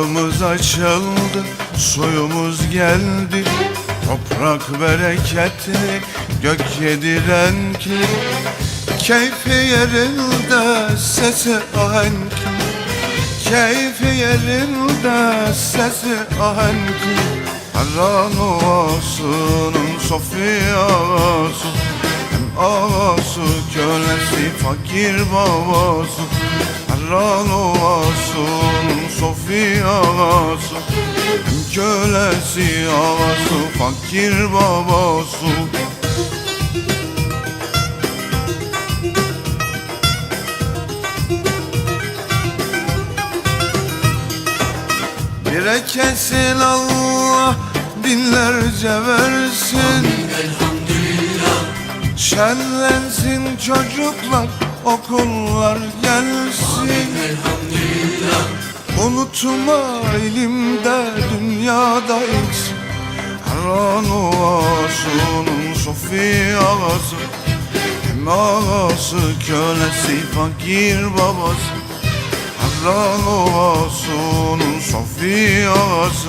Deniz açıldı, suyumuz geldi. Toprak bereketli, gök yedi renkli. Keyfi yerinde, sesi ahenkli. Keyfi yerinde, sesi ahenkli. Harran Ovası'nın Sofya'sı Hem ağası, kölesi, fakir babası Harran Ovası'nın Sofya'sı Hem kölesi, ağası, fakir babası Berekesin Allah binlerce versin. Şenlensin çocuklar okullar gelsin. Unutma ilimde dünyada eksin Harran Ovası'nın Sofi ağası Hem ağası kölesi fakir babası. Harran Ovası'nın Sofi ağası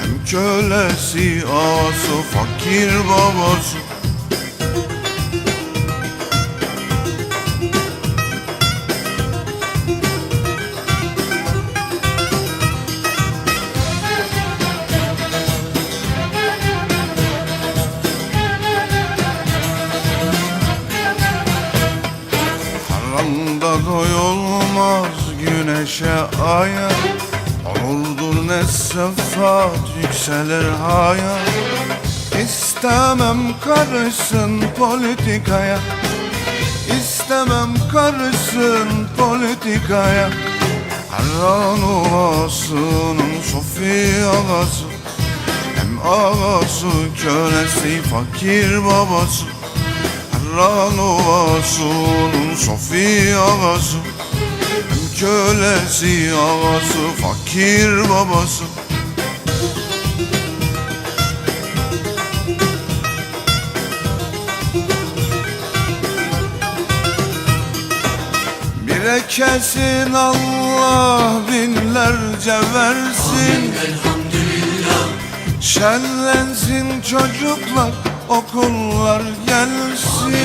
Hem kölesi ağası fakir babası doyulmaz güneşe aya Olurdur ne sıfat yükselir haya İstemem karışsın politikaya. İstemem karışsın politikaya. Harran Ovası'nın Sofi ağası. Hem ağası kölesi fakir babası Harran Ovası'nın Sofi ağası Hem kölesi ağası fakir babası. Berekesin Allah binlerce versin. Şenlensin çocuklar okullar gelsin.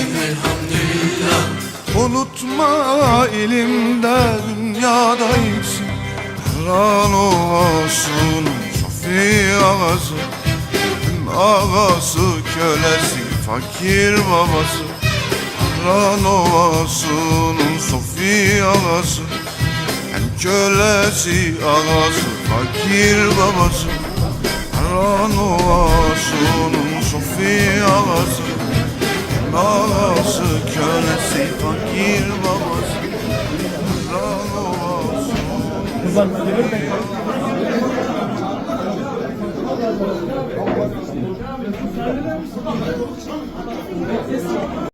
Unutma ilimde dünyada yüksin Harran Ovası'nın Sofi ağası. Hem ağası kölesi fakir babası. Harran Ovası'nın Sofi ağası. Hem kölesi ağası fakir babası. Harran Ovası'nın Sofi ağası ağası kölesi fakir babası. Gelir mi?